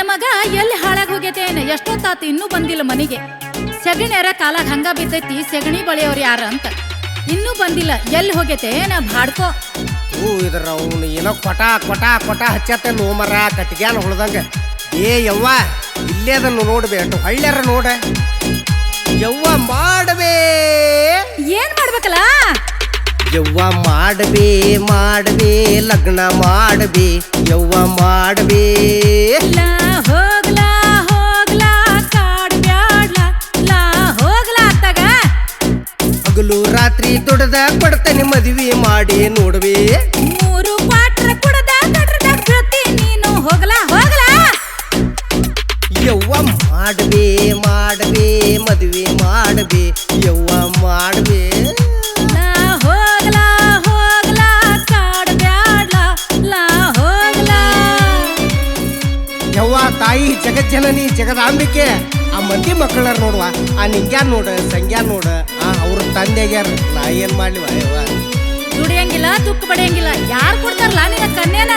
ನನ್ನ ಮಗ ಎಲ್ಲಿ ಹಾಳಾಗ್ ಹೋಗೈತೇನ ಎಷ್ಟೊತ್ತಾತು ಇನ್ನೂ ಬಂದಿಲ್ಲ ಮನೆಗೆ. ಸೆಗಣಿಯರ ಕಾಲಾಗ ಹಂಗ ಬಿದ್ದೈತಿ ಸೆಗಣಿ ಬಳಿಯವ್ರು ಯಾರ ಅಂತ. ಇನ್ನೂ ಬಂದಿಲ್ಲ ಎಲ್ಲಿ ಹೋಗೈತೇನ ಬಾಡ್ಕೋ ಹೂ ಇದ್ರ ಅವನು ಏನೋ ಕೊಟ ಕೊಟ ಕೊಟ ಹಚ್ಚತ್ತೆ ನೋಮರ ಕಟ್ಗ್ಯಾನ ಹೊಳ್ದಂಗ ಏ ಯವ್ವ ಇಲ್ಲೇ ಅದನ್ನು ನೋಡ್ಬೇಟು ಹಳ್ಳ್ಯಾರ ನೋಡ. ಯವ್ವ ಮಾಡ್ಬೇ. ಏನ್ ಮಾಡ್ಬೇಕಲ್ಲ? ಯವ್ವ ಮಾಡಬೇ ಮಾಡಬೇ ಲಗ್ನ ಮಾಡಬೇ ಯವ್ವ ಮಾಡಬೇ. ಹಗಲು ರಾತ್ರಿ ದುಡ್ದ ಕೊಡ್ತೇನೆ ಮದುವೆ ಮಾಡಿ ನೋಡುವೆ. ಮೂರು ಪಾಟ್ರ ಕುಡದ ಕಟ್ರದ ಜೊತೆ ನೀನು ಹೋಗಲಾ ಹೋಗ್ಲಾ. ಯವ್ವ ಮಾಡಬೇ ಮಾಡಬೇ ಮದುವೆ ಮಾಡಬೇ ಯವ್ವ ಮಾಡಬೇ. ಹೋಗ್ಲಾ ಹೋಗ್ಲಾ ಹೋಗ್ಲಾ. ಯವ್ವ ತಾಯಿ ಜಗಜ್ಜನನಿ ಜಗದಾಂಬಿಕೆ ಆ ಮಂದಿ ಮಕ್ಕಳ ನೋಡುವ ಆ ನಿಂಗ್ಯಾ ನೋಡ ಸಂಗ್ಯಾನ್ ನೋಡ ಅವ್ರ ತಂದೆಗೆ ನಾ ಏನ್ ಮಾಡ್ಲಿ? ದುಡಿಯಂಗಿಲ್ಲ ತುಕ್ಕು ಪಡೆಯಂಗಿಲ್ಲ. ಯಾರು ಕೊಡ್ತಾರಲ್ಲ ನಿನ್ನ ಕನ್ಯಾನ?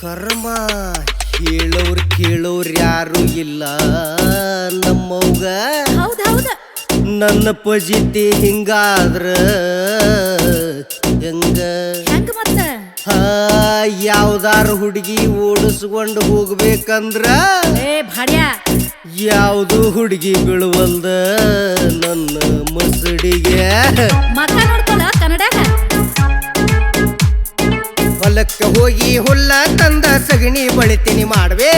ಕರ್ಮ ಹೇಳೋರ್ ಕೇಳೋರ್ ಯಾರು ಇಲ್ಲ ನಮ್ಮವ್ಗ. ಹೌದ್ ಹೌದ. ನನ್ನ ಪಜಿತಿ ಹಿಂಗಾದ್ರ ಹೆಂಗ? ಹೆಂಗ ಮತ್ತ? ಹಾ ಯಾವ್ದಾರ ಹುಡುಗಿ ಓಡಿಸ್ಕೊಂಡು ಹೋಗ್ಬೇಕಂದ್ರ? ಏ ಭಾಡ್ಯ. ಯಾವುದು ಹುಡುಗಿ ಬೀಳುವಲ್ದ ನನ್ನ ಮಸಡಿಗೆ? ಮಕ್ಕ ನೋಡ್ಕೊಳ ಹೊಲಕ್ಕೆ ಹೋಗಿ ಹುಲ್ಲ ತಂದ ಸಗಣಿ ಬಳಿತೀನಿ ಮಾಡ್ಬೇ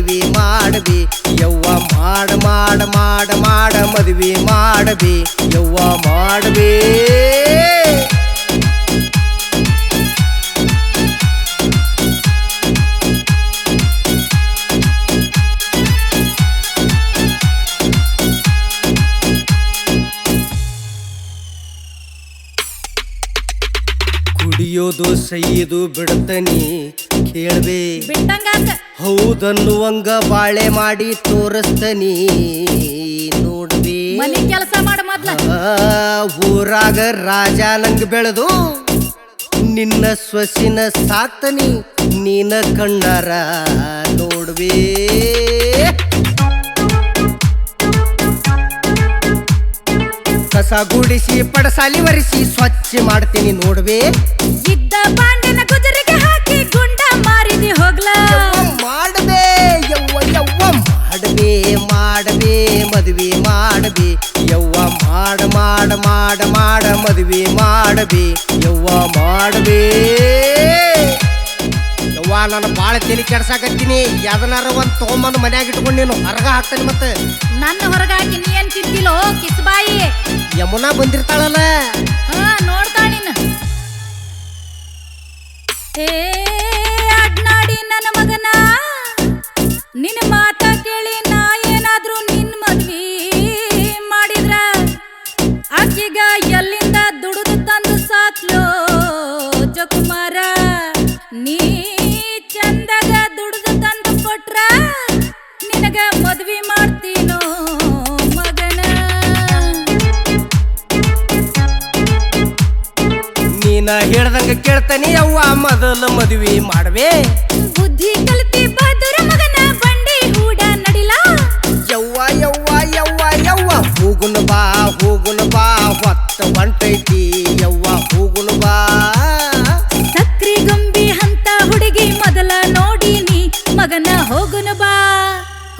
ಮದ್ವಿ ಮಾಡಬಿ. ಯವ್ವ ಮಾಡ ಮಾಡ ಮಾಡ ಮಾಡ ಮದ್ವಿ ಮಾಡಬಿ. ಯವ್ವ ಮಾಡಬಿ. ಕುಡಿಯೋದು ಸೈದು ಬಿಡ್ತನಿ ಕೇಳ್ಬೇ ಬಿಟ್ಟಂಗಾತ ಹೌದನ್ನುವಂಗ ಬಾಳೆ ಮಾಡಿ ತೋರಿಸ್ತನಿ ನೋಡ್ಬಿ ಮನೆ ಕೆಲಸ ಮಾಡ ಮೊದ್ಲ. ಊರಾಗ ರಾಜ ನಂಗ್ ಬೆಳೆದು ನಿನ್ನ ಸ್ವಸಿನ ಸಾತನಿ ನೀನ ಕಣ್ಣಾರ ನೋಡ್ಬಿ ಕಸ ಗುಡಿಸಿ ಪಡಸಾಲಿ ಒರೆಸಿ ಸ್ವಚ್ಛ ಮಾಡ್ತೀನಿ ನೋಡ್ಬೇ ಇದ್ದ ಮದ್ವಿ ಮಾಡಬೇ ಯವ್ವ ಮಾಡಬೇ. ಯವ್ವ ನಾನು ಭಾಳ ತಲೆ ಕೆಡ್ಸಾಕತ್ತೀನಿ. ಯಾವ್ದನಾರ ಒಂದ್ ತಗೊಂಬಂದು ಮನ್ಯಾಗ ಇಟ್ಕೊಂಡು ನೀನು ಹೊರಗ ಹಾಕ್ತಾನೆ ಮತ್ತೆ. ನನ್ನ ಹೊರಗಾಕಿ ನೀ ಏನ್ ತಿಂತಿಲೋ ಕಿಸ್ಬಾಯಿ ಯಮುನಾ ಬಂದಿರ್ತಾಳಲ್ಲ. ಹಾ ನೋಡ್ತಾ ನೀನು. ಏ ಅಡ್ನಾಡಿ ನನ್ನ ಮಗನ ನಿನ್ನ ಮಾತ ನೀನ ಹೇಳ್ದಂಗ ಕೇಳ್ತಾನೆ ಯವ್ವ ಮೊದಲು ಮದುವೆ ಮಾಡ್ವೆ. ಬುದ್ಧಿ ಕಲಿತಿ ಬದುರ ಮಗನ ಬಂಡಿ ಹೂಡ ನಡಿಲ. ಯವ್ವ ಯವ್ವ ಯವ್ವ ಯವ್ವ ಹೋಗುನ ಬಾ ಹೋಗುನ ಬಾ ಹೊತ್ತ ಬಂಟೈತಿ ಯವ್ವ ಹೋಗುನ ಬಾ. ಸಕ್ರಿ ಗೊಂಬಿ ಅಂತ ಹುಡುಗಿ ಮೊದಲ ನೋಡಿನಿ ಮಗನ ಹೋಗುನ ಬಾ.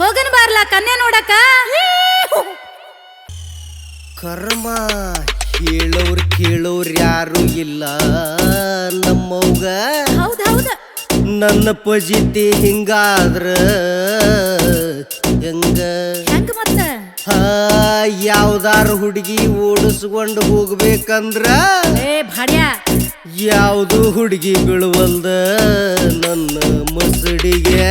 ಹೋಗನ ಬಾರ್ಲ ಕನ್ಯಾ ನೋಡಕ ಕರ್ಮ ಹೇಳೋರ್ ಕೇಳೋರ್ ಯಾರು ಇಲ್ಲ. ನಮ್ಮವ್ಗ ನನ್ನ ಪಜಿತಿ ಹಿಂಗಾದ್ರ ಹೆಂಗ? ಯಾವ್ದಾರ ಹುಡುಗಿ ಓಡಿಸ್ಕೊಂಡು ಹೋಗ್ಬೇಕಂದ್ರ ಯಾವುದು ಹುಡುಗಿ ಬೀಳುವಲ್ದ ನನ್ನ ಮಸಡಿಗೆ?